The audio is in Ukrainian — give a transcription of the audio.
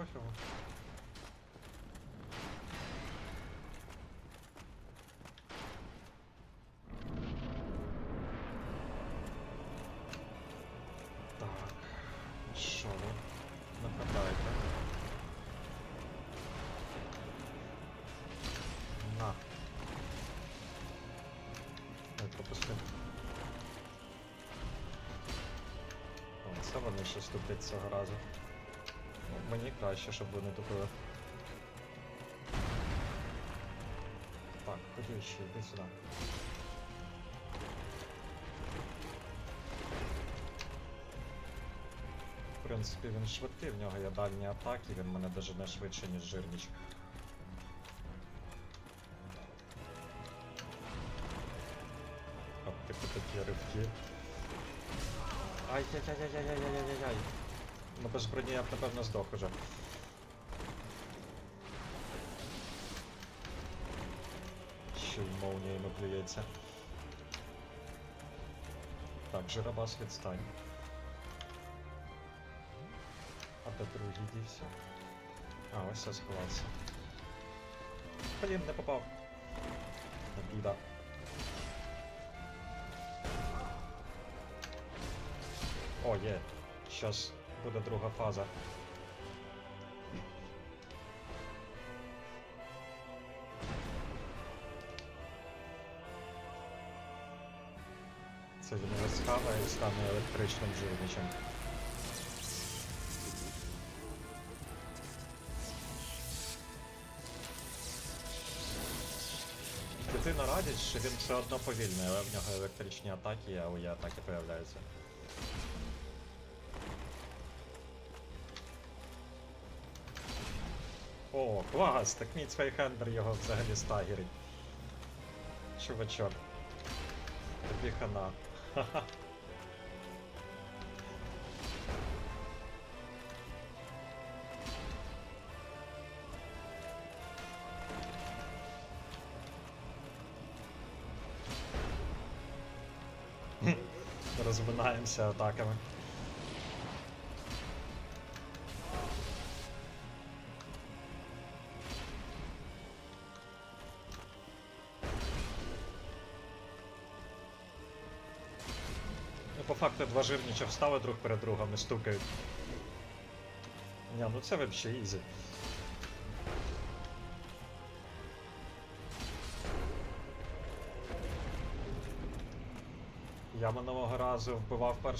Так. Що ви? Нападайте. На. Ой, пропустив. О, це вони ще ступлять цього разу. Мені краще, щоб вони тупили. Так, ходи ще, йди сюди. В принципі, він швидкий, в нього є дальні атаки, він мене дожене швидше, ніж жирніч. От типу такі ривки. Ай-яй-яй-яй-яй-яй-яй-яй-яй. Ну без броні я б напевно здох уже. Ще й молніями плюється. Так, жиробас відстань. А де другий дівся? А, ось все сховався. Блін, не попав. Біда. О, є. Щас буде друга фаза. Це він його і стане електричним жирничем. Дитина радить, що він все одно повільний, але в нього електричні атаки, а у є атаки появляються. О, клас! Так мій Цвейхендер його взагалі стагерить. Чувачок. Тобі хана. Розминаємося атаками. По факту два жирніча встали друг перед другом і стукають. Ні, ну це взагалі ізі. Я минулого разу вбивав першого